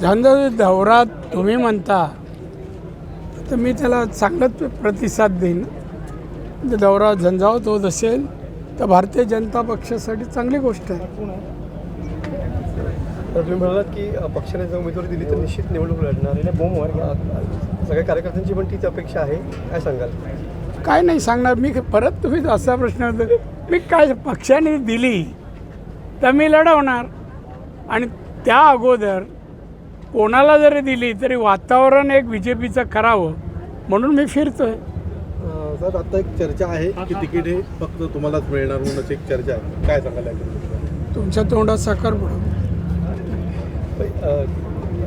झंझावाती दौरा तुम्ही म्हणता तर मी त्याला चांगलाच प्रतिसाद देईन. जर दौरा झंझावत होत असेल तर भारतीय जनता पक्षासाठी चांगली गोष्ट आहे. तर तुम्ही म्हणालात की पक्षाने जर उमेदवारी दिली तर निश्चित निवडणूक लढणार आणि बोमवर सगळ्या कार्यकर्त्यांची पण तीच अपेक्षा आहे. काय सांगाल? काय नाही सांगणार. मी परत तुम्ही असा प्रश्न मी काय पक्षाने दिली तर मी लढवणार. आणि त्या अगोदर कोणाला जरी दिली तरी वातावरण एक बी जे पीचं करावं म्हणून मी फिरतोय. अं, सर आता एक चर्चा आहे की तिकीट हे फक्त तुम्हालाच मिळणार म्हणून अशी एक चर्चा आहे. काय सांगाल याबद्दल? तुमच्या तोंडात साखर पडू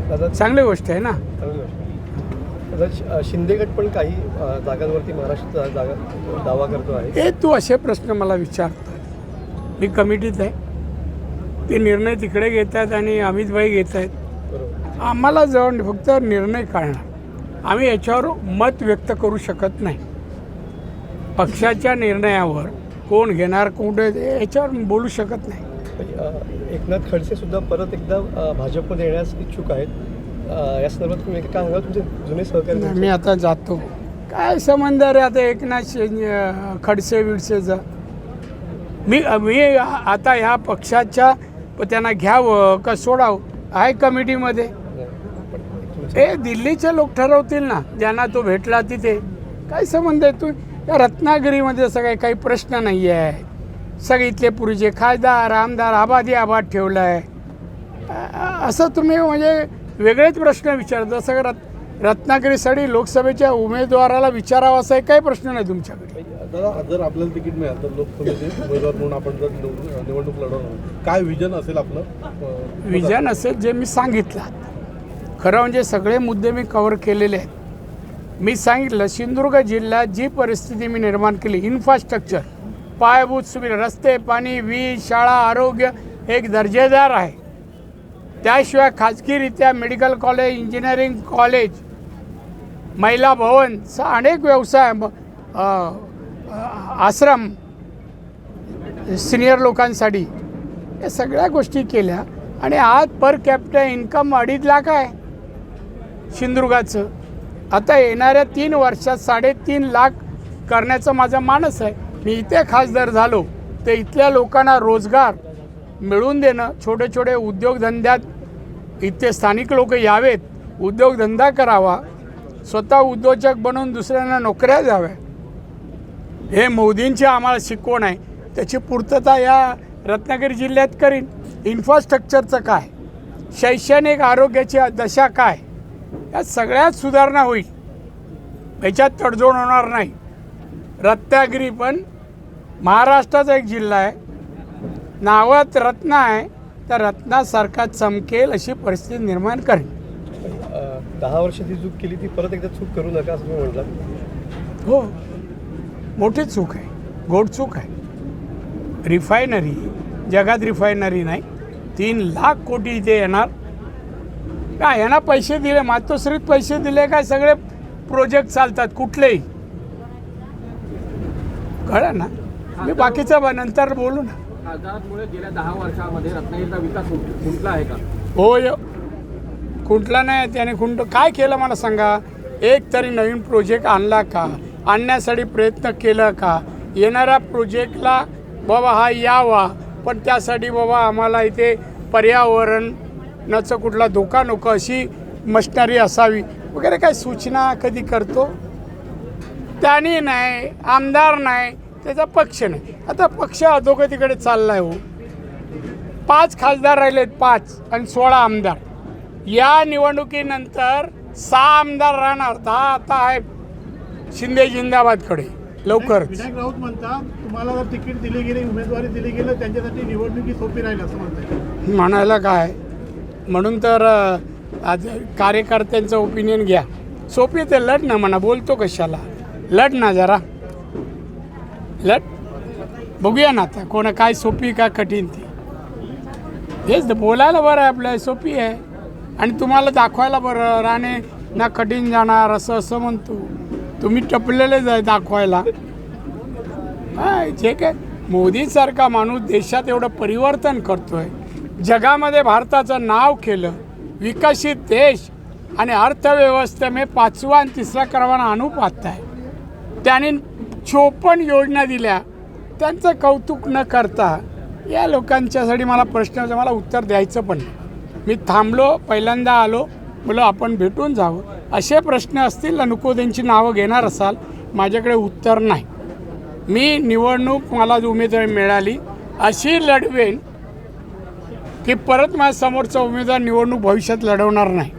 दादा चांगली गोष्ट आहे ना? चांगली गोष्ट. दादा शि- अ, शिंदे गट पण काही अ, जागांवरती महाराष्ट्राचा जागा दावा करतो आहे. हे तू असे प्रश्न मला विचारतो मी कमिटीत आहे. ते निर्णय तिकडे घेत आहेत आणि अमितभाई घेत आहेत आम्हाला जवळ फक्त निर्णय काढणार आम्ही याच्यावर मत व्यक्त करू शकत नाही. पक्षाच्या निर्णयावर कोण घेणार कुठे याच्यावर बोलू शकत नाही. एकनाथ खडसे सुद्धा परत एकदा भाजपमध्ये येण्यास इच्छुक आहेत. या संदर्भात तुम्ही काय सांगाल? तुमचे जुने सहकारी मी आता जातो. काय संबंध रे आता एकनाथ खडसे विडसेचा? मी मी आता ह्या पक्षाच्या त्यांना घ्यावं का सोडावं? आहे कमिटीमध्ये. हे दिल्लीचे लोक ठरवतील ना ज्यांना तो भेटला तिथे. काय संबंध आहे तू? या रत्नागिरीमध्ये सगळे काही प्रश्न नाही आहे सगळे इथले पूर्वीचे खासदार आमदार आबादी आबाद ठेवलं आहे असं तुम्ही म्हणजे वेगळेच प्रश्न विचारता सगळं रत् रत्नागिरीसाठी लोकसभेच्या उमेदवाराला विचारावा असा काही प्रश्न नाही तुमच्याकडे. दादा जर आपल्याला तिकीट मिळालं तर लोकसभेचे उमेदवार म्हणून आपण जर निवड- निवडणूक लढवणार काय विजन असेल आपलं? विजन असेल जे मी सांगितलं. खरं म्हणजे सगळे मुद्दे मी कवर केलेले आहेत. मी सांगितलं सिंधुदुर्ग जिल्ह्यात जी परिस्थिती मी निर्माण केली इन्फ्रास्ट्रक्चर पायाभूत सुविधा रस्ते पाणी वीज शाळा आरोग्य एक दर्जेदार आहे. त्याशिवाय खाजगीरित्या मेडिकल कॉलेज इंजिनिअरिंग कॉलेज महिला भवन अनेक व्यवसाय ब- आश्रम सिनियर लोकांसाठी या सगळ्या गोष्टी केल्या. आणि आज पर कॅपिटल इन्कम अडीच लाख आहे. सिंधुदुर्गाचं. आता येणाऱ्या तीन वर्षात साडेतीन लाख करण्याचा माझा मानस आहे. मी इथे खासदार झालो तर इथल्या लोकांना रोजगार मिळवून देणं छोटे छोटे उद्योगधंद्यात इथे स्थानिक लोक यावेत उद्योगधंदा करावा स्वतः उद्योजक बनवून दुसऱ्यांना नोकऱ्या द्याव्या. हे मोदींची आम्हाला शिकवण आहे. त्याची पूर्तता या रत्नागिरी जिल्ह्यात करीन. इन्फ्रास्ट्रक्चरचं काय? शैक्षणिक आरोग्याची दशा काय? या सगळ्यात सुधारणा होईल. याच्यात तडजोड होणार नाही. रत्नागिरी पण महाराष्ट्राचा एक जिल्हा आहे. नावात रत्न आहे त्या रत्नासारखा चमकेल अशी परिस्थिती निर्माण करेल. दहा वर्ष ती चूक केली ती परत एकदा चूक करू नका असं म्हटलं हो. मोठी चूक आहे. गोड चूक आहे. रिफायनरी जगात रिफायनरी नाही. तीन लाख कोटी इथे येणार. काय यांना पैसे दिले मातोश्रीत पैसे दिले काय सगळे प्रोजेक्ट चालतात कुठलेही? कळलं ना? मी बाकीचं नंतर बोलू ना. खासदारांमुळे गेल्या दहा वर्षामध्ये रत्नागिरीचा विकास खुंट- खुंटला आहे का? होय. खुंटला नाही त्याने खुंट काय केलं मला सांगा? एक तरी नवीन प्रोजेक्ट आणला का? आणण्यासाठी प्रयत्न केला का? येणाऱ्या प्रोजेक्टला बाबा हा यावा पण त्यासाठी बाबा आम्हाला इथे पर्यावरणाचं कुठला धोका नको अशी मशिनरी असावी. वगैरे काय सूचना कधी करतो? त्याने नाही आमदार नाही त्याचा पक्ष नाही. आता पक्ष अधोगतीकडे चाललाय हो. पाच खासदार राहिलेत पाच आणि सोळा आमदार. या निवडणुकीनंतर सहा आमदार राहणार. दहा आता आहे शिंदे जिंदाबादकडे. लवकर विनायक राऊत म्हणतात तुम्हाला जर तिकीट दिली गेली उमेदवारी दिली गेली त्यांच्यासाठी निवडणुकी सोपी राहील असं म्हणतात. म्हणायला काय? म्हणून तर आज कार्यकर्त्यांचं ओपिनियन घ्या. सोपी ते लढ ना म्हणा बोलतो कशाला? लढ ना जरा. लढ. बघूया ना आता कोणा काय सोपी का कठीण ती. हेच तर बोलायला बरं आहे आपल्या सोपी आहे. आणि तुम्हाला दाखवायला बरं राणे ना कठीण जाणार असं असं म्हणतो. तुम्ही टपलेलेच आहे दाखवायला. काय जे काय मोदीसारखा माणूस देशात एवढं परिवर्तन करतोय. जगामध्ये भारताचं नाव केलं विकसित देश आणि अर्थव्यवस्थेमध्ये पाचवा आणि तिसरा क्रमांक आणू पाहत आहे त्यांनी चोपन्न योजना दिल्या. त्यांचं कौतुक न करता या लोकांच्यासाठी मला प्रश्न मला उत्तर द्यायचं पण मी थांबलो पहिल्यांदा आलो बोलो आपण भेटून जावं. असे प्रश्न असतील नको त्यांची नावं घेणार असाल माझ्याकडे उत्तर नाही. मी निवडणूक मला जी उमेदवारी मिळाली. अशी लढवेन की परत माझ्या समोरचा उमेदवार निवडणूक भविष्यात लढवणार नाही.